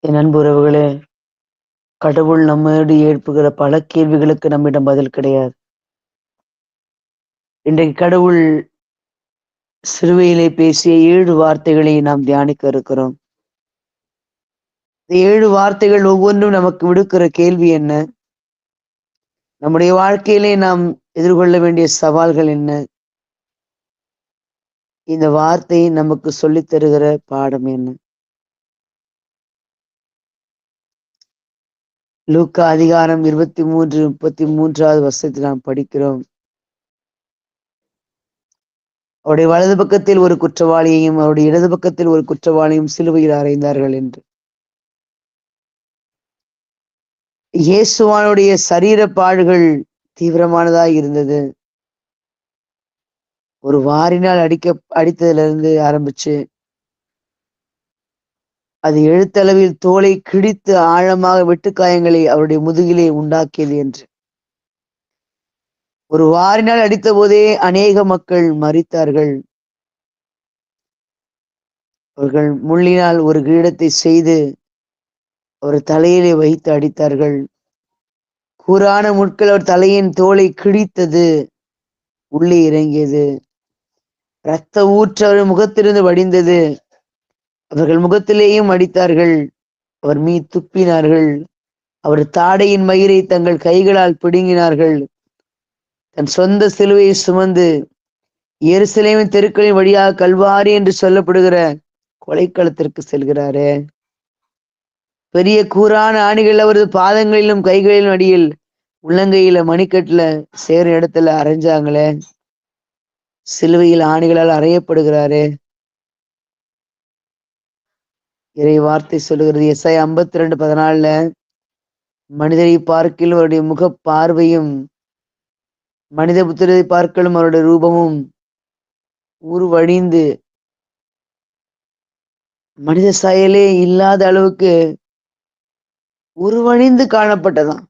என் அன்புறவுகளே கடவுள் நம்மோடு எழுப்புகிற பல கேள்விகளுக்கு நம்மிடம் பதில் கிடையாது. இன்றைக்கு கடவுள் சிறுவையிலே பேசிய ஏழு வார்த்தைகளை நாம் தியானிக்க இருக்கிறோம். இந்த ஏழு வார்த்தைகள் ஒவ்வொன்றும் நமக்கு விடுக்கிற கேள்வி என்ன? நம்முடைய வாழ்க்கையிலே நாம் எதிர்கொள்ள வேண்டிய சவால்கள் என்ன? இந்த வார்த்தையை நமக்கு சொல்லித் தருகிற பாடம் என்ன? லூக்கா அதிகாரம் இருபத்தி மூன்று முப்பத்தி மூன்றாவது வருஷத்தில் நாம் படிக்கிறோம். அவருடைய வலது பக்கத்தில் ஒரு குற்றவாளியையும் அவருடைய இடது பக்கத்தில் ஒரு குற்றவாளியும் சிலுவையில் அறைந்தார்கள் என்று. இயேசுவானுடைய சரீர பாடுகள் தீவிரமானதாக இருந்தது. ஒரு வாரினால் அடிக்க அடித்ததுல இருந்து ஆரம்பிச்சு அது எழுத்தளவில் தோலை கிழித்து ஆழமாக வெட்டுக்காயங்களை அவருடைய முதுகிலே உண்டாக்கியது என்று. ஒரு வாரினால் அடித்த போதே அநேக மக்கள் மறித்தார்கள் அவர்கள் முள்ளினால் ஒரு கிரீடத்தை செய்து அவர் தலையிலே வைத்து அடித்தார்கள். கூறான முட்கள் அவர் தலையின் தோலை கிழித்தது உள்ளே இறங்கியது. இரத்த ஊற்று அவர் முகத்திலிருந்து வடிந்தது. அவர்கள் முகத்திலேயும் அடித்தார்கள். அவர் மீ துப்பினார்கள். அவர் தாடையின் மயிரை தங்கள் கைகளால் பிடுங்கினார்கள். தன் சொந்த சிலுவையை சுமந்து எருசலேமின் தெருக்களின் வழியாக கல்வாரி என்று சொல்லப்படுகிற கொலைக்களத்திற்கு செல்கிறாரே. பெரிய கூரான ஆணிகள் அவரது பாதங்களிலும் கைகளிலும் அடியில் உள்ளங்கையில மணிக்கட்டுல சேர இடத்துல அரைஞ்சாங்களே. சிலுவையில் ஆணிகளால் அறையப்படுகிறாரே. இறை வார்த்தை சொல்லுகிறது. எஸ்ஐ ஐம்பத்தி ரெண்டு பதினாலுல மனிதரை பார்க்கிலும் அவருடைய முக பார்வையும் மனித புத்திரரை பார்க்கலும் அவருடைய ரூபமும் உருவழிந்து மனித சாயலே இல்லாத அளவுக்கு உருவழிந்து காணப்பட்டதாம்.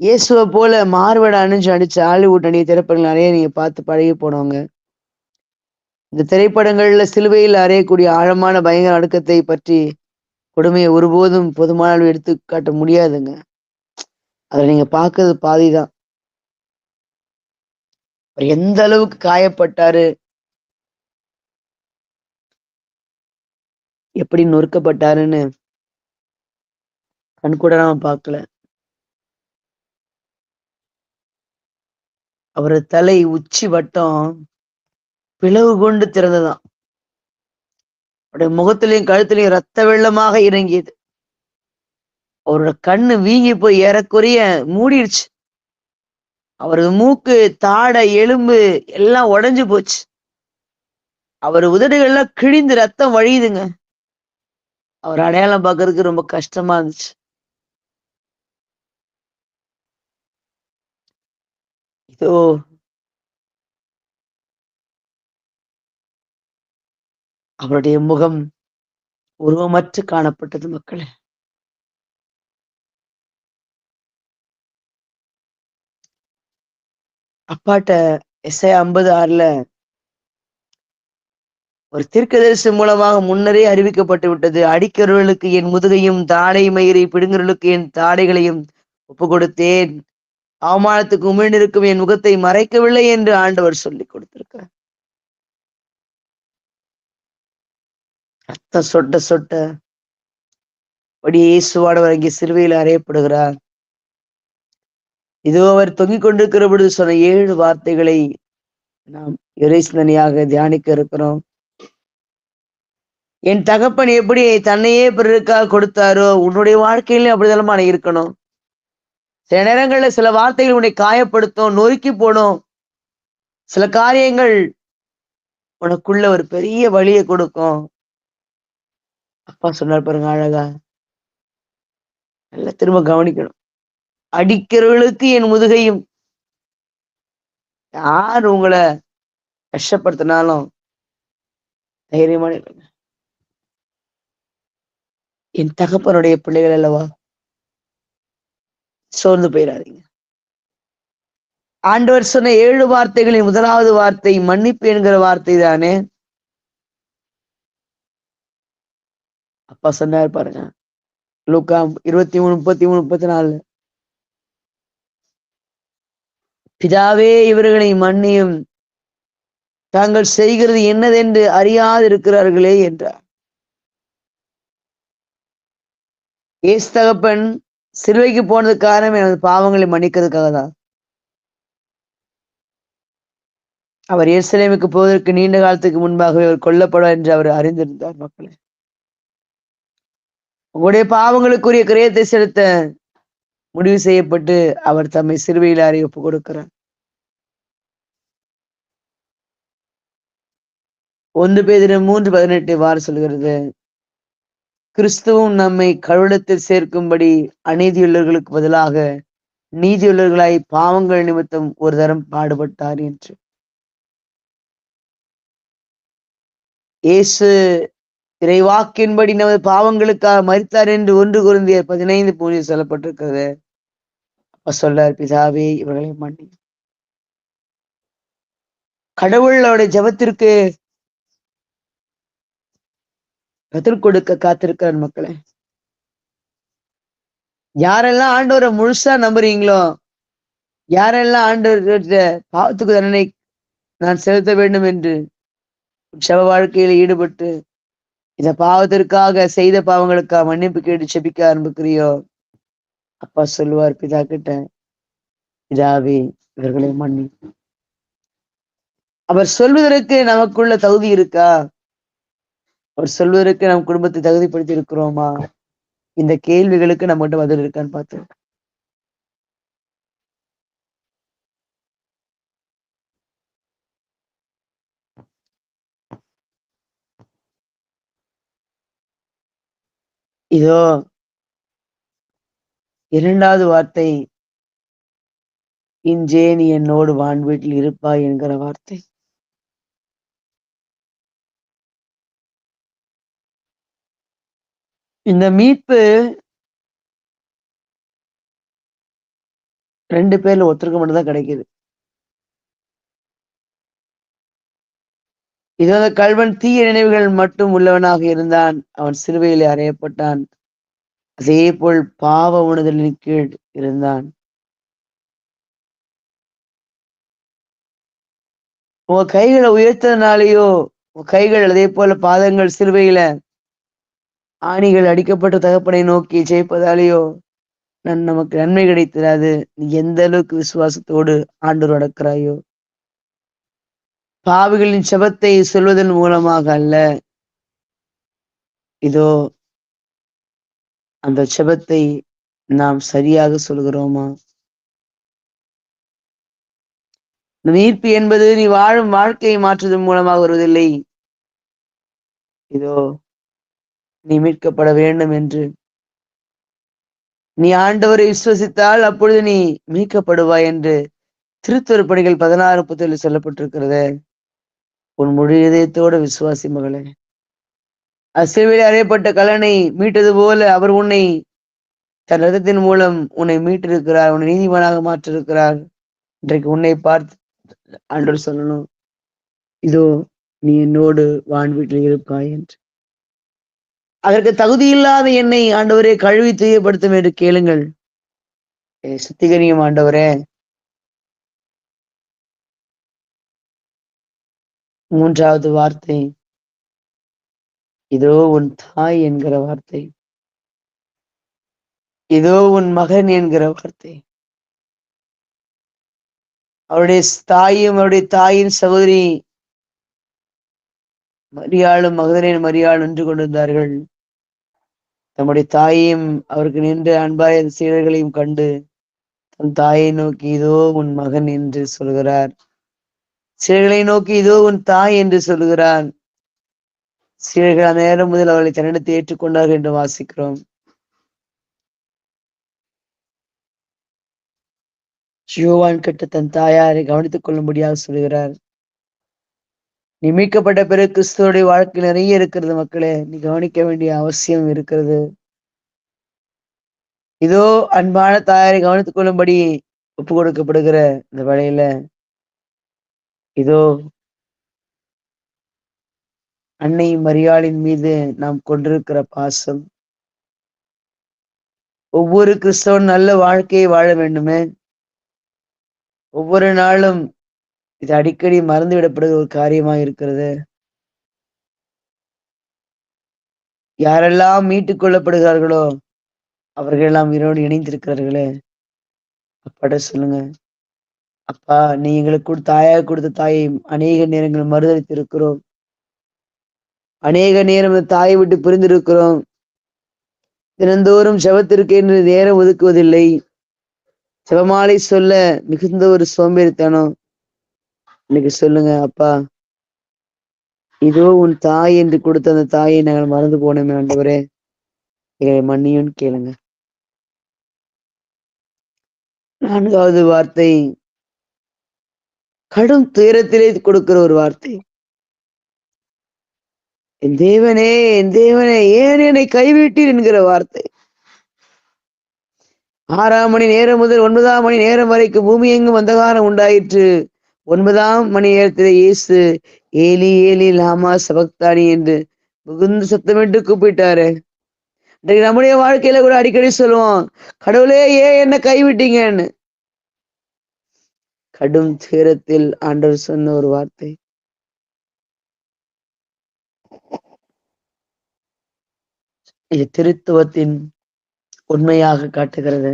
இயேசுவை போல மார்வட அணிஞ்சு அடிச்ச ஹாலிவுட் அணிய திரைப்படங்கள் நிறைய நீங்க பார்த்து பழகி போனவங்க. இந்த திரைப்படங்கள்ல சிலுவையில் அறையக்கூடிய ஆழமான பயங்கர அடக்கத்தை பற்றி கொடுமையை ஒருபோதும் பொதுமான எடுத்து காட்ட முடியாதுங்க. அதுல நீங்க பார்க்கறது பாதிதான். அவர் எந்த அளவுக்கு காயப்பட்டாரு? எப்படி நொறுக்கப்பட்டாருன்னு கண் கூட நாம பார்க்கல அவரது தலை உச்சி வட்டம் பிளவு கொண்டு திறந்ததாம். அவருடைய முகத்திலையும் கழுத்திலையும் ரத்த வெள்ளமாக இறங்கியது. அவரோட கண்ணு வீங்கி போய் ஏறக்குறைய மூடிடுச்சு. அவரது மூக்கு தாடை எலும்பு எல்லாம் உடைஞ்சு போச்சு. அவர் உதடுகள்லாம் கிழிந்து ரத்தம் வழியுதுங்க. அவர் அடையாளம் பார்க்கறதுக்கு ரொம்ப கஷ்டமா இருந்துச்சு. இதோ அவருடைய முகம் உருவமற்று காணப்பட்டது மக்களே. அப்பாட்ட எஸ்ஐ ஐம்பது ஆறுல ஒரு தீர்க்கதரிசி மூலமாக முன்னரே அறிவிக்கப்பட்டு விட்டது. அடிக்கிறவர்களுக்கு என் முதுகையும் தாடை மயிரை பிடுங்குறவர்களுக்கு என் தாடைகளையும் ஒப்பு கொடுத்தேன். அவமானத்துக்கு உமிழ்ந்திருக்கும் என் முகத்தை மறைக்கவில்லை என்று ஆண்டவர் சொல்லி கொடுத்திருக்கிறார். ரத்தம் சொட்ட சொட்ட அப்படியே இயேசுவானவர் அங்கே சிலுவையில் அறையப்படுகிறார். இதோ அவர் தொங்கிக் கொண்டிருக்கிற பொழுது சொன்ன ஏழு வார்த்தைகளை நாம் இறைசிந்தனையாக தியானிக்க இருக்கிறோம். என் தகப்பன் எப்படி தன்னையே பிறருக்காக கொடுத்தாரோ உன்னுடைய வாழ்க்கையிலும் அப்படிதான் இருக்கணும். சில நேரங்கள்ல சில வார்த்தைகள் உன்னை காயப்படுத்தும் நொறுக்கி போடும். சில காரியங்கள் உனக்குள்ள ஒரு பெரிய வழியை கொடுக்கும். அப்பா சொன்னார் பாருங்க அழகா. நல்லா திரும்ப கவனிக்கணும். அடிக்கிறவர்களுக்கு என் முதுகையும். யார் உங்களை கஷ்டப்படுத்தினாலும் தைரியமான என் தகப்பனுடைய பிள்ளைகள் அல்லவா? சோர்ந்து போயிடாதீங்க ஆண்டவர் சொன்ன ஏழு வார்த்தைகளின் முதலாவது வார்த்தை மன்னிப்பு என்கிற வார்த்தை தானே அப்பா சொன்னார் பாருங்க. லூக்கா இருபத்தி மூணு முப்பத்தி மூணு முப்பத்தி நாலு. பிதாவே இவர்களை மன்னியும். தாங்கள் செய்கிறது என்னதென்று அறியாதிருக்கிறார்களே என்றார். ஏசு தகப்பன் சிலுவைக்கு போனது காரணம் எனது பாவங்களை மன்னிக்கிறதுக்காக தான். அவர் எருசலேமுக்கு போவதற்கு நீண்ட காலத்துக்கு முன்பாகவே அவர் கொல்லப்படுவார் என்று அவர் அறிந்திருந்தார் மக்களே. உங்களுடைய பாவங்களுக்குரிய கிரயத்தை செலுத்த முடிவு செய்யப்பட்டு அவர் தம்மை சிறுவையில் அறி ஒப்பு கொடுக்கிறார். ஒன்று பேதின மூன்று பதினெட்டு வார சொல்கிறது. கிறிஸ்துவும் நம்மை கழுடத்தில் சேர்க்கும்படி அநீதியுள்ளவர்களுக்கு பதிலாக நீதியுள்ளவர்களாய் பாவங்கள் நிமித்தம் ஒரு தரம் பாடுபட்டார் என்று. இயேசு திரைவாக்கின்படி நமது பாவங்களுக்காக மறித்தார் என்று ஒன்று குருந்திய பதினைந்து பூஜை சொல்லப்பட்டிருக்கிறது. அப்ப சொல்றார் பிதாவே இவர்களை மன்னி கடவுள் அவருடைய ஜபத்திற்கு பதில் கொடுக்க காத்திருக்கிறார் மக்களே. யாரெல்லாம் ஆண்டவரை முழுசா நம்புறீங்களோ யாரெல்லாம் ஆண்டவர்கிட்ட பாவத்துக்கு தண்டனை நான் செலுத்த வேண்டும் என்று செவ வாழ்க்கையில ஈடுபட்டு இந்த பாவத்திற்காக செய்த பாவங்களுக்காக மன்னிப்பு கேட்டு செபிக்க ஆரம்பிக்கிறியோ அப்பா சொல்லுவார் பிதா கிட்ட பிதாவே இவர்களை மன்னி. அவர் சொல்வதற்கு நமக்குள்ள தகுதி இருக்கா? அவர் சொல்வதற்கு நம் குடும்பத்தை தகுதிப்படுத்தி இருக்கிறோமா இந்த கேள்விகளுக்கு நம்மகிட்ட பதில் இருக்கான்னு பார்த்தோம் இதோ இரண்டாவது வார்த்தை இன்றே நீ என்னோடு வான் வீட்டில் இருப்பாய் என்கிற வார்த்தை. இந்த மீட்பு ரெண்டு பேர்ல ஒருத்தருக்கு மட்டும்தான் கிடைக்குது. இது அந்த கல்வன் தீய நினைவுகள் மட்டும் உள்ளவனாக இருந்தான். அவன் சிறுவையில் அறையப்பட்டான். அதே போல் பாவ உணர்தலின் கீழ் இருந்தான். உன் கைகளை உயர்த்ததுனாலேயோ உன் கைகள் அதே போல பாதங்கள் சிறுவையில ஆணிகள் அடிக்கப்பட்ட தகப்பனை நோக்கி ஜெயிப்பதாலேயோ நன் நமக்கு நன்மை கிடைத்திராது. நீ எந்த அளவுக்கு விசுவாசத்தோடு ஆண்டு நடக்கிறாயோ. பாவிகளின் செபத்தை சொல்வதன் மூலமாக அல்ல. இதோ அந்த செபத்தை நாம் சரியாக சொல்கிறோமா? மீட்பு என்பது நீ வாழும் வாழ்க்கையை மாற்றுவதன் மூலமாக வருவதில்லை. இதோ நீ மீட்கப்பட வேண்டும் என்று. நீ ஆண்டவரை விசுவசித்தால் அப்பொழுது நீ மீட்கப்படுவாய் என்று திருத்தொரு பணிகள் பதினாறு முப்பத்தேழு சொல்லப்பட்டிருக்கிறது. உன் முழு இதயத்தோட விசுவாசி மகளே. அசிவில் அறையப்பட்ட கலனை மீட்டது போல அவர் உன்னை தன் ரதத்தின் மூலம் உன்னை மீட்டிருக்கிறார் உன்னை நீதிமானாக மாற்றிருக்கிறார். இன்றைக்கு உன்னை பார்த்து அன்று சொல்லணும் இதோ நீ என்னோடு வான் வீட்டில் இருப்பாய் என்று. அதற்கு தகுதி இல்லாத என்னை ஆண்டவரே கழுவி தூயப்படுத்தும் என்று கேளுங்கள். சுத்திகரியும் ஆண்டவரே மூன்றாவது வார்த்தை. இதோ உன் தாய் என்கிற வார்த்தை. இதோ உன் மகன் என்கிற வார்த்தை. அவருடைய தாயும் அவருடைய தாயின் சகோதரி மரியாளும் மகதனின் மரியாள் நின்று கொண்டிருந்தார்கள். தம்முடைய தாயையும் அவருக்கு நின்று அன்பாய சீடர்களையும் கண்டு தன் தாயை நோக்கி இதோ உன் மகன் என்று சொல்கிறார். சிலர்களை நோக்கி இதோ உன் தாய் என்று சொல்கிறார் சிலர்கள் அந்த நேரம் முதல் அவளை தன்னிடத்தை ஏற்றுக்கொண்டார்கள் என்று வாசிக்கிறோம். யோவான் கட்டு தன் தாயாரை கவனித்துக் கொள்ளும்படியாக சொல்கிறார் நியமிக்கப்பட்ட பிறகு கிறிஸ்துவோடைய வாழ்க்கை நிறைய இருக்கிறது மக்களே நீ கவனிக்க வேண்டிய அவசியம் இருக்கிறது. இதோ அன்பான தாயாரை கவனித்துக் கொள்ளும்படி ஒப்பு கொடுக்கப்படுகிற இந்த வேலையில இதோ அன்னை மரியாளின் மீது நாம் கொண்டிருக்கிற பாசம். ஒவ்வொரு கிறிஸ்தவன் நல்ல வாழ்க்கையை வாழ வேண்டுமே. ஒவ்வொரு நாளும் இது அடிக்கடி மறந்து விடப்படுகிற ஒரு காரியமா இருக்கிறது. யாரெல்லாம் மீட்டுக் கொள்ளப்படுகிறார்களோ அவர்கள் எல்லாம் இவரோடு இணைந்திருக்கிறார்களே. அப்பாட சொல்லுங்க. அப்பா நீ எங்களுக்கு தாயாக கொடுத்த தாயை அநேக நேரங்கள் மறுதளித்திருக்கிறோம். அநேக நேரம் தாயை விட்டு பிரிந்திருக்கிறோம். தினந்தோறும் செவத்திற்கு என்று நேரம் ஒதுக்குவதில்லை. செவமாலை சொல்ல மிகுந்த ஒரு சோம்பேறித்தனம். இன்னைக்கு சொல்லுங்க அப்பா. இதோ உன் தாய் என்று கொடுத்த அந்த தாயை நாங்கள் மறந்து போனோமே ஆண்டவரே. எங்களை மன்னியும் கேளுங்க. நான்காவது வார்த்தை. கடும் துயரத்திலே கொடுக்கிற ஒரு வார்த்தை. என் தேவனே என் தேவனே ஏன் என்னை கைவிட்டீர் என்கிற வார்த்தை. ஆறாம் மணி நேரம் முதல் ஒன்பதாம் மணி நேரம் வரைக்கும் பூமி எங்கும் அந்தகாரம் உண்டாயிற்று. ஒன்பதாம் மணி நேரத்தில் இயேசு ஏலி ஏலி லாமா சபக்தானி என்று மிகுந்த சத்தமிட்டு கூப்பிட்டாரு. இன்றைக்கு நம்முடைய வாழ்க்கையில கூட அடிக்கடி சொல்லுவோம் கடவுளே ஏன் என்ன கைவிட்டீங்கன்னு? கடும் துயரத்தில் ஆண்டவர் சொன்ன ஒரு வார்த்தை. இது திருத்துவத்தின் உண்மையாக காட்டுகிறது.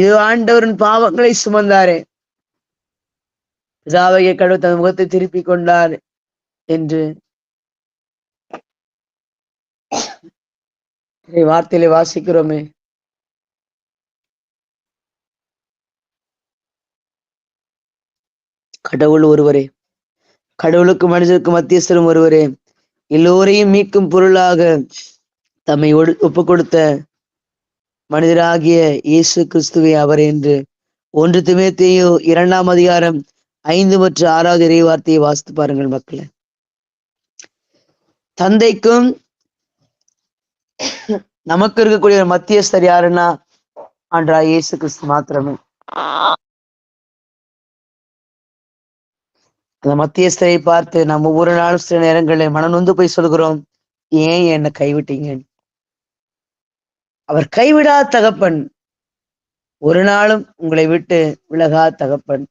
இது ஆண்டவரின் பாவங்களை சுமந்தாரே. பிதாவைய கடவுள் தன் முகத்தை திருப்பிக் கொண்டார் என்று வார்த்தையில வாசிக்கிறோமே. கடவுள் ஒருவரே. கடவுளுக்கு மனிதருக்கு மத்தியஸ்தரும் ஒருவரே. எல்லோரையும் மீட்கும் பொருளாக தம்மை ஒப்பு கொடுத்த மனிதராகிய இயேசு கிறிஸ்துவை அவர் என்று. ஒன்று திமேத்தையோ இரண்டாம் அதிகாரம் ஐந்து மற்றும் ஆறாவது இறை வார்த்தையை வாசித்து பாருங்கள் மக்களை. தந்தைக்கும் நமக்கு இருக்கக்கூடிய மத்தியஸ்தர் யாருன்னா ஆண்டா இயேசு கிறிஸ்து மாத்திரமே. அந்த மத்தியஸ்தரை பார்த்து நம்ம ஒவ்வொரு நாளும் சில நேரங்களில் மனநொந்து போய் சொல்கிறோம் ஏன் என்னை கைவிட்டீங்க? அவர் கைவிடா தகப்பன் ஒரு நாளும் உங்களை விட்டு விலகா தகப்பன்.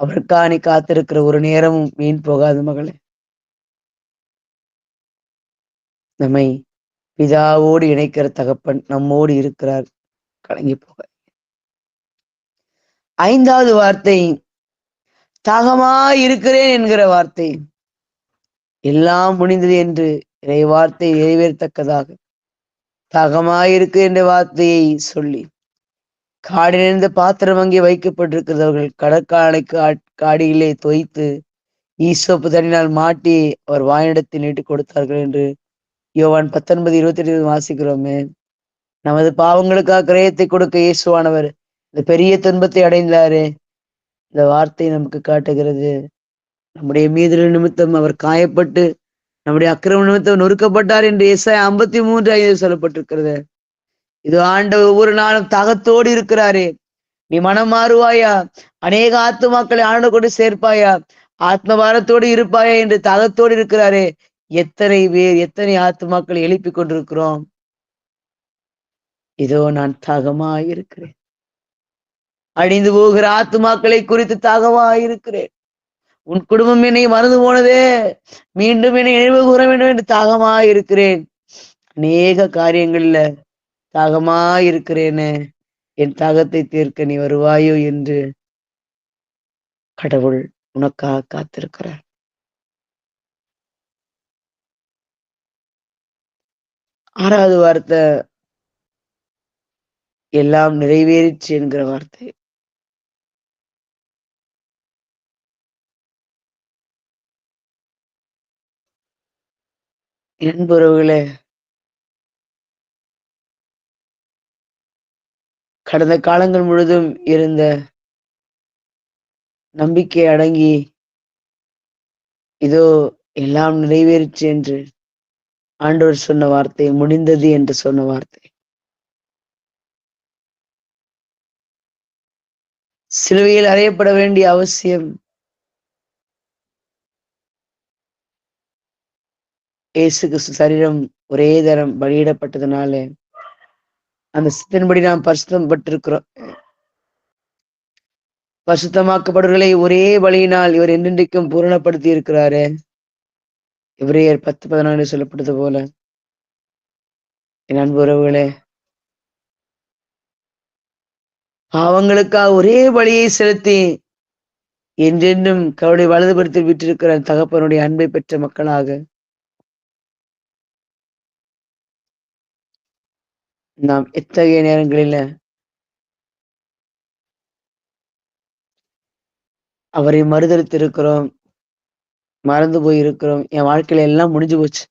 அவருக்கா நீ காத்திருக்கிற ஒரு நேரமும் மீன் போகாது மகளே. நம்மை பிதாவோடு இணைக்கிற தகப்பன் நம்மோடு இருக்கிறார். கலங்கி போக ஐந்தாவது வார்த்தை தாகமா இருக்கிறேன் என்கிற வார்த்தை. எல்லாம் முடிந்தது என்று இறை வார்த்தை நிறைவேறத்தக்கதாக. தாகமாயிருக்கு என்ற வார்த்தையை சொல்லி காடிலிருந்து பாத்திரம் வாங்கி வைக்கப்பட்டிருக்கிறவர்கள் கடற்காலைக்கு காடியிலே தொய்த்து ஈசோப்பு தண்ணினால் மாட்டி அவர் வாயினிடத்தை நீட்டு கொடுத்தார்கள் என்று யோவான் பத்தொன்பது இருபத்தி எட்டு வாசிக்கிறோமே. நமது பாவங்களுக்காக கிரயத்தை கொடுக்க இயேசுவானவர் இந்த பெரிய துன்பத்தை அடைந்தாரு. இந்த வார்த்தை நமக்கு காட்டுகிறது. நம்முடைய மீது நிமித்தம் அவர் காயப்பட்டு நம்முடைய அக்கிரம நிமித்தம் நொறுக்கப்பட்டார் என்று இசை ஐம்பத்தி மூன்று ஐந்து சொல்லப்பட்டிருக்கிறது. இது ஆண்ட ஒவ்வொரு நாளும் தகத்தோடு இருக்கிறாரே. நீ மனம் மாறுவாயா? அநேக ஆத்துமாக்களை ஆண்டு கொண்டு சேர்ப்பாயா? ஆத்மபாரத்தோடு இருப்பாயா என்று தகத்தோடு இருக்கிறாரே. எத்தனை பேர் எத்தனை ஆத்மாக்களை எழுப்பி கொண்டிருக்கிறோம்? இதோ நான் தாகமாயிருக்கிறேன் அழிந்து போகிற ஆத்துமாக்களை குறித்து தாகமாயிருக்கிறேன். உன் குடும்பம் என்னை மறந்து போனதே. மீண்டும் என்னை நினைவு கூற வேண்டும் என்று தாகமா இருக்கிறேன் அநேக காரியங்கள்ல தாகமாயிருக்கிறேனே. என் தாகத்தை தீர்க்க நீ வருவாயோ என்று கடவுள் உனக்காக காத்திருக்கிறார். ஆறாவது வார்த்தை எல்லாம் நிறைவேறிச்சு என்கிற வார்த்தை. என்புறவுகளே கடந்த காலங்கள் முழுதும் இருந்த நம்பிக்கை அடங்கி இதோ எல்லாம் நிறைவேறிச்சு என்று ஆண்டவர் சொன்ன வார்த்தை முடிந்தது என்று சொன்ன வார்த்தை. சிலுவையில் அறையப்பட வேண்டிய அவசியம் இயேசு கிறிஸ்து சரீரம் ஒரே தரம் பலியிடப்பட்டதுனால அந்த சித்தன்படி நாம் பரிசுத்தம் பட்டிருக்கிறோம் பரிசுத்தமாக்கப்படுவர்களை ஒரே வழியினால் இவர் என்றென்றைக்கும் பூரணப்படுத்தி இருக்கிறாரு இவரையர் பத்து பதினாலு சொல்லப்பட்டது போல. என் அன்பு உறவுகளே அவங்களுக்காக ஒரே வழியை செலுத்தி என்றென்றும் கருடைய வலதுபுறத்தில் விட்டிருக்கிற தகப்பனுடைய அன்பை பெற்ற மக்களாக நாம் எத்தகைய நேரங்களில அவரை மறுதளித்திருக்கிறோம் மறந்து போயிருக்கிறோம் என் வாழ்க்கையில எல்லாம் முடிஞ்சு போச்சு.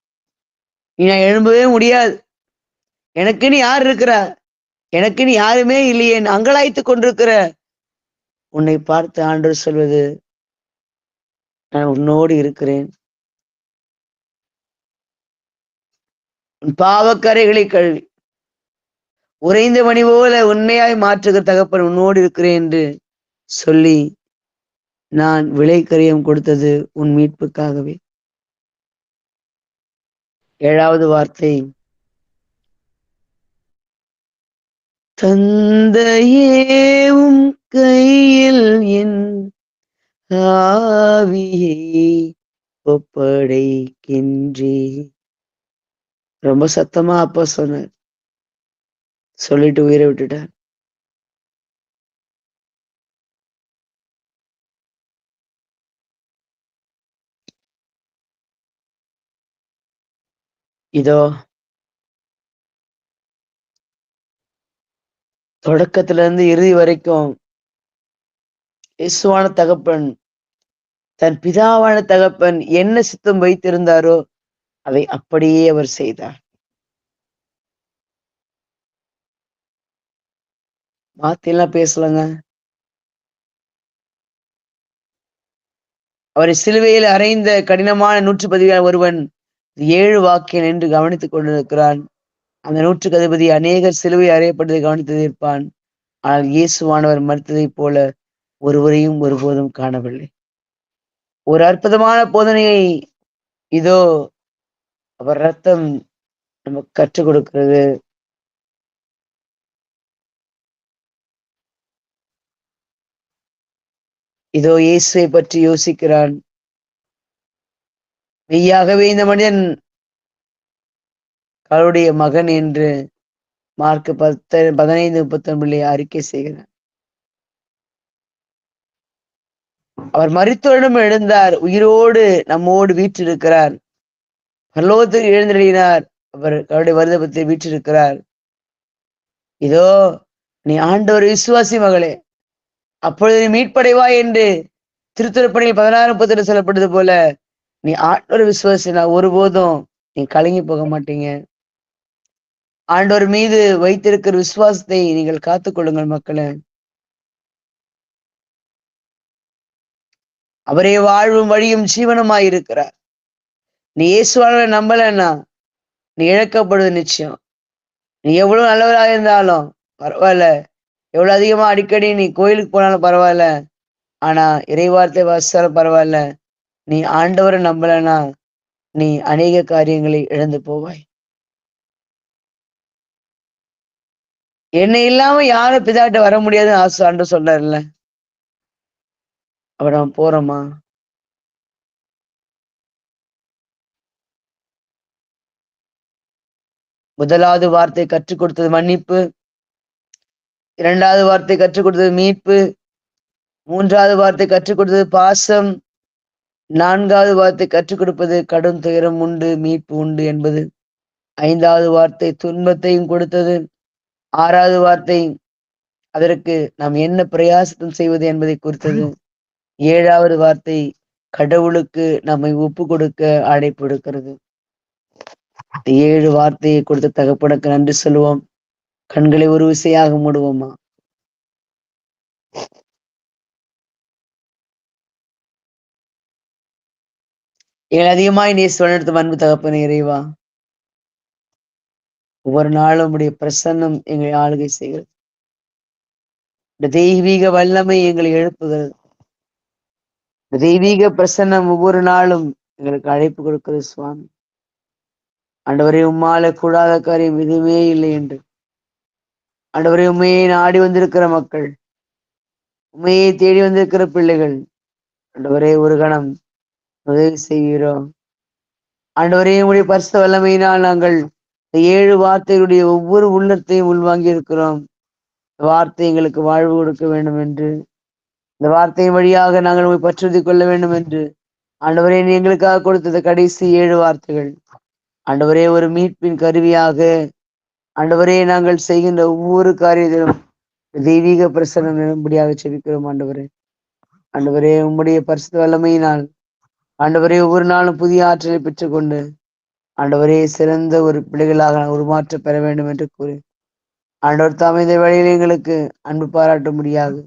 நீ நான் எழும்பவே முடியாது. எனக்குன்னு யார் இருக்கிற? எனக்குன்னு யாருமே இல்லையே. அங்கலாய்த்து கொண்டிருக்கிற. உன்னை பார்த்து ஆண்டு சொல்வது நான் உன்னோடு இருக்கிறேன். உன் பாவக்கரைகளை கழுவி உறைந்த மணி போல உண்மையாய் மாற்றுகிற தகப்பன் உன்னோடு இருக்கிறேன் என்று சொல்லி நான் விலை கரியம் கொடுத்தது உன் மீட்புக்காகவே. ஏழாவது வார்த்தை. தந்தையேவும் கையில் என் ஆவியை ஒப்படைக்கின்றே ரொம்ப சத்தமா அப்ப சொன்னார். சொல்லிட்டு உயிரை விட்டுட்டார். இதோ தொடக்கத்துல இருந்து இறுதி வரைக்கும் இயேசுவான தகப்பன் தன் பிதாவான தகப்பன் என்ன சித்தம் வைத்திருந்தாரோ அதை அப்படியே அவர் செய்தார். எல்லாம் பேசலங்க. அவரை சிலுவையில் அறைந்த கடினமான நூற்று பதிவான ஒருவன் ஏழு வாக்கியன் என்று கவனித்துக் கொண்டிருக்கிறான். அந்த நூற்றுக்கு அதிபதி அநேகர் சிலுவை அறையப்பட்டதை கவனித்தது இருப்பான் ஆனால் இயேசுவானவர் மறுத்ததைப் போல ஒருவரையும் ஒருபோதும் காணவில்லை. ஒரு அற்புதமான போதனையை இதோ அவர் ரத்தம் நமக்கு கற்றுக் கொடுக்கிறது. இதோ இயேசுவை பற்றி யோசிக்கிறான். மெய்யாகவே இந்த மனிதன் கருடைய மகன் என்று மார்க் பத்து பதினைந்து முப்பத்தி ஒன்பதுல அறிக்கை செய்கிறார். அவர் மருத்துவரிடம் எழுந்தார் உயிரோடு நம்மோடு வீற்றிருக்கிறார். பரலோகத்தில் எழுந்தறினார் அவர் அவருடைய வருதபத்தை வீற்றிருக்கிறார். இதோ நீ ஆண்டவர் விசுவாசி மகளே அப்பொழுது மீட்படைவா என்று திருத்துறப்பணியில் பதினாறு முப்பத்தி சொல்லப்படுது போல நீ ஆண்டோர் விசுவாசினா ஒருபோதும் நீ கலங்கி போக மாட்டீங்க. ஆண்டவர் மீது வைத்திருக்கிற விசுவாசத்தை நீங்கள் காத்துக்கொள்ளுங்கள் மக்களே. அவரே வாழ்வும் வழியும் ஜீவனமாய் இருக்கிறார். நீ இயேசுவாளரை நம்பலன்னா நீ இழக்கப்படுவது நிச்சயம். நீ எவ்வளவு நல்லவராக இருந்தாலும் பரவாயில்ல எவ்வளவு அதிகமா அடிக்கடி நீ கோயிலுக்கு போனாலும் பரவாயில்ல. ஆனா இறைவார்த்தை வாசித்தாலும் பரவாயில்ல. நீ ஆண்டவரை நம்பலன்னா நீ அநேக காரியங்களை இழந்து போவாய். என்னை இல்லாம யாரும் பிதாட்ட வர முடியாதுன்னு ஆசை ஆண்டு சொல்றாருல்ல. அப்ப நம்ம போறோமா? முதலாவது வார்த்தை கற்றுக் கொடுத்தது மன்னிப்பு. இரண்டாவது வார்த்தை கற்றுக் கொடுத்தது மீட்பு. மூன்றாவது வார்த்தை கற்றுக் கொடுத்தது பாசம். நான்காவது வார்த்தை கற்றுக் கொடுப்பது கடும் துயரம் உண்டு மீட்பு உண்டு என்பது. ஐந்தாவது வார்த்தை துன்பத்தையும் கொடுத்தது. ஆறாவது வார்த்தை அதற்கு நாம் என்ன பிரயாசத்தம் செய்வது என்பதை குறித்தது. ஏழாவது வார்த்தை கடவுளுக்கு நம்மை ஒப்பு கொடுக்க அழைப்பு எடுக்கிறது ஏழு வார்த்தையை கொடுத்த தகப்பனுக்கு நன்றி சொல்லுவோம். கண்களை ஒரு விசையாக மூடுவோமா? எங்கள் அதிகமாய் நீ சொன்னெடுத்த அன்பு தகப்பன இறைவா. ஒவ்வொரு நாளும் உடைய பிரசன்னம் எங்களை ஆளுகை செய்கிறது. இந்த தெய்வீக வல்லமை எங்களை எழுப்புகிறது. இந்த தெய்வீக பிரசன்னம் ஒவ்வொரு நாளும் எங்களுக்கு அழைப்பு கொடுக்கிறது சுவாமி. ஆண்டவரே உம்மால கூடாத காரியம் எதுவுமே இல்லை என்று. ஆண்டவரே உண்மையை நாடி வந்திருக்கிற மக்கள் உண்மையை தேடி வந்திருக்கிற பிள்ளைகள் ஆண்டவரே ஒரு கணம் உதவி செய்கிறோம் ஆண்டவரே உடைய பரிசு வல்லமையினால் நாங்கள் இந்த ஏழு வார்த்தைகளுடைய ஒவ்வொரு உள்ளத்தையும் உள்வாங்கி இருக்கிறோம் இந்த வார்த்தை எங்களுக்கு வாழ்வு கொடுக்க வேண்டும் என்று இந்த வார்த்தையின் வழியாக நாங்கள் உங்களை பற்றுறுதி கொள்ள வேண்டும் என்று ஆண்டவரே எங்களுக்காக கொடுத்தது கடைசி ஏழு வார்த்தைகள். ஆண்டவரே ஒரு மீட்பின் கருவியாக ஆண்டவரே நாங்கள் செய்கின்ற ஒவ்வொரு காரியத்திலும் தெய்வீக பிரசனம் நிரம்படியாக செபிக்கிறோம் ஆண்டவரே. ஆண்டவரே உம்முடைய பரிசு வல்லமையினால் ஆண்டவரே ஒவ்வொரு நாளும் புதிய ஆற்றலை பெற்றுக்கொண்டு ஆண்டவரே சிறந்த ஒரு பிள்ளைகளாக உருமாற்ற பெற வேண்டும் என்று கூறி ஆண்டவர் தாம் இந்த வேளையில் எங்களுக்கு அன்பு பாராட்ட முடியாது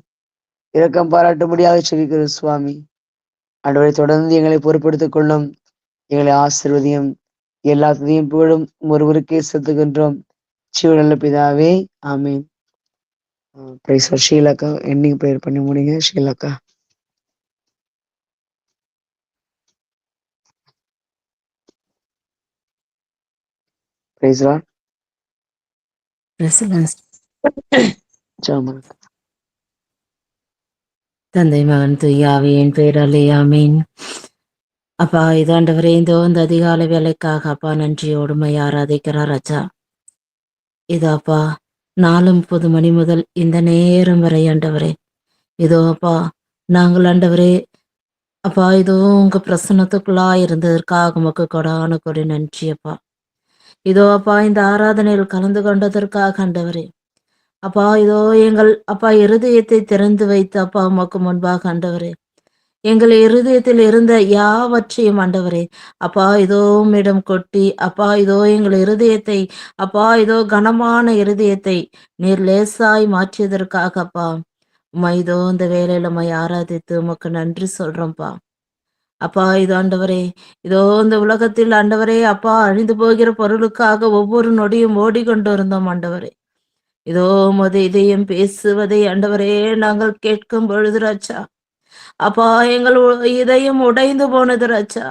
இரக்கம் பாராட்ட முடியாது சுவாமி. ஆண்டவரை தொடர்ந்து எங்களை பொறுப்படுத்திக் கொள்ளும் எங்களை ஆசிர்வதியும் எல்லாத்தையும் புகழும் ஒருவருக்கே செலுத்துகின்றோம். சிவநல்ல பிதாவே ஆமீன். பிரைஸ் ஷீலாக்கா. எண்ணிங் ப்ரேயர் பண்ணி முடிங்க ஷீலாக்கா. பிரைஸ் லார்ட் தந்தை மகன் துய்யாவியின் பேராலே ஆமீன். அப்பா இதாண்டவரே இந்த இந்த அதிகாலை வேலைக்காக அப்பா நன்றியோடுமை ஆராதிக்கிறார் அச்சா. இதோப்பா நாலு முப்பது மணி முதல் இந்த நேரம் வரை ஆண்டவரே. இதோ அப்பா நாங்கள் ஆண்டவரே அப்பா இதோ உங்க பிரசன்னத்துக்குள்ளா இருந்ததற்காக உமக்கு கொடான கொடி நன்றி அப்பா. இதோ அப்பா இந்த ஆராதனையில் கலந்து கொண்டதற்காக ஆண்டவரே. அப்பா இதோ எங்கள் அப்பா இருதயத்தை திறந்து வைத்து அப்பா உமக்கு முன்பாக ஆண்டவரே. எங்கள் இருதயத்தில் இருந்த யாவற்றையும் ஆண்டவரே அப்பா இதோ உம்மிடம் கொட்டி அப்பா இதோ எங்கள் இருதயத்தை அப்பா இதோ கனமான இருதயத்தை நீர் லேசாய் மாற்றியதற்காக அப்பா. இதோ இந்த வேலையில உம்மை ஆராதித்து உமக்கு நன்றி சொல்றோம்ப்பா. அப்பா இது ஆண்டவரே இதோ இந்த உலகத்தில் ஆண்டவரே அப்பா அழிந்து போகிற பொருளுக்காக ஒவ்வொரு நொடியும் ஓடிக்கொண்டு இருந்தோம் ஆண்டவரே. இதோ உமது இதயம் பேசுவதை ஆண்டவரே நாங்கள் கேட்கும் பொழுது ராச்சா அப்பா எங்கள் இதயம் உடைந்து போனது ராச்சா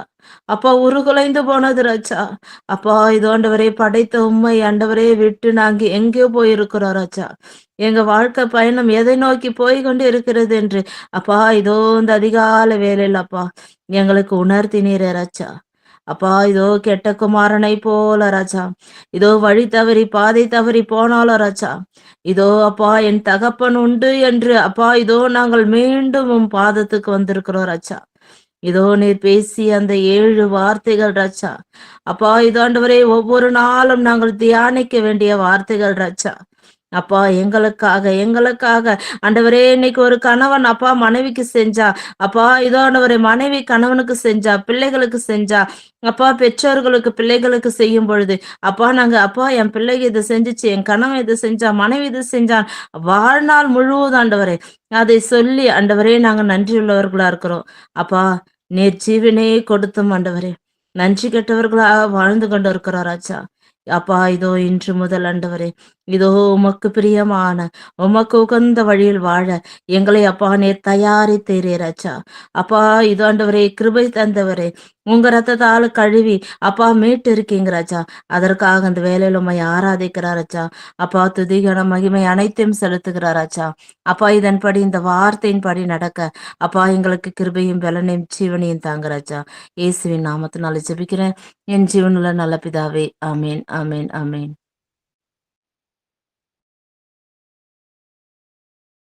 அப்பா உருகுலைந்து போனது ராச்சா அப்பா இது படைத்த உண்மை ஆண்டவரே விட்டு நாங்க எங்கேயோ போயிருக்கிறோம் ராச்சா எங்க வாழ்க்கை பயணம் எதை நோக்கி போய் கொண்டு இருக்கிறது என்று. அப்பா இதோ இந்த அதிகால வேலையில் அப்பா எங்களுக்கு உணர்த்தினீரே ராச்சா அப்பா இதோ கெட்ட குமாரனை போல ராஜா இதோ வழி தவறி பாதை தவறி போனாலும் ராஜா இதோ அப்பா என் தகப்பன் உண்டு என்று. அப்பா இதோ நாங்கள் மீண்டும் உன் பாதத்துக்கு வந்திருக்கிறோம் ராஜா இதோ நீர் பேசி அந்த ஏழு வார்த்தைகள் ராஜா அப்பா இதோ ஆண்டவரே ஒவ்வொரு நாளும் நாங்கள் தியானிக்க வேண்டிய வார்த்தைகள் ராஜா அப்பா எங்களுக்காக எங்களுக்காக. ஆண்டவரே இன்னைக்கு ஒரு கணவன் அப்பா மனைவிக்கு செஞ்சா அப்பா இதோ ஆண்டவரே மனைவி கணவனுக்கு செஞ்சா பிள்ளைகளுக்கு செஞ்சா அப்பா பெற்றோர்களுக்கு பிள்ளைகளுக்கு செய்யும் பொழுது அப்பா நாங்க அப்பா என் பிள்ளைக்கு இதை செஞ்சிச்சு என் கணவன் இதை செஞ்சா மனைவி இது செஞ்சான். வாழ்நாள் முழுவதும் ஆண்டவரே அதை சொல்லி ஆண்டவரே நாங்க நன்றியுள்ளவர்களா இருக்கிறோம். அப்பா நேர் ஜீவனே கொடுத்தும் ஆண்டவரே. நன்றி கெட்டவர்களாக வாழ்ந்து கொண்டு இருக்கிறோம் ராஜா. அப்பா இதோ இன்று முதல் ஆண்டவரே இதோ உமக்கு பிரியமான உமக்கு உகந்த வழியில் வாழ எங்களை அப்பா நீர் தயாரித்தீரே ராஜா அப்பா இதோ ஆண்டவரே கிருபை தந்தவரே. உங்க ரத்தத்தால கழுவி அப்பா மீட்டு இருக்கீங்க ராஜா. அதற்காக அந்த வேலையில உண்மை ஆராதிக்கிறார் ராஜா. அப்பா துதிகன மகிமை அனைத்தையும் செலுத்துகிறார் ராஜா. அப்பா இதன்படி இந்த வார்த்தையின்படி நடக்க. அப்பா எங்களுக்கு கிருபையும் பலனையும் ஜீவனையும் தாங்க ராஜா. இயேசுவின் நாமத்தினால ஜெபிக்கிறேன். என் ஜீவனுள்ள நல்ல பிதாவே. ஆமேன் ஆமேன் ஆமேன்.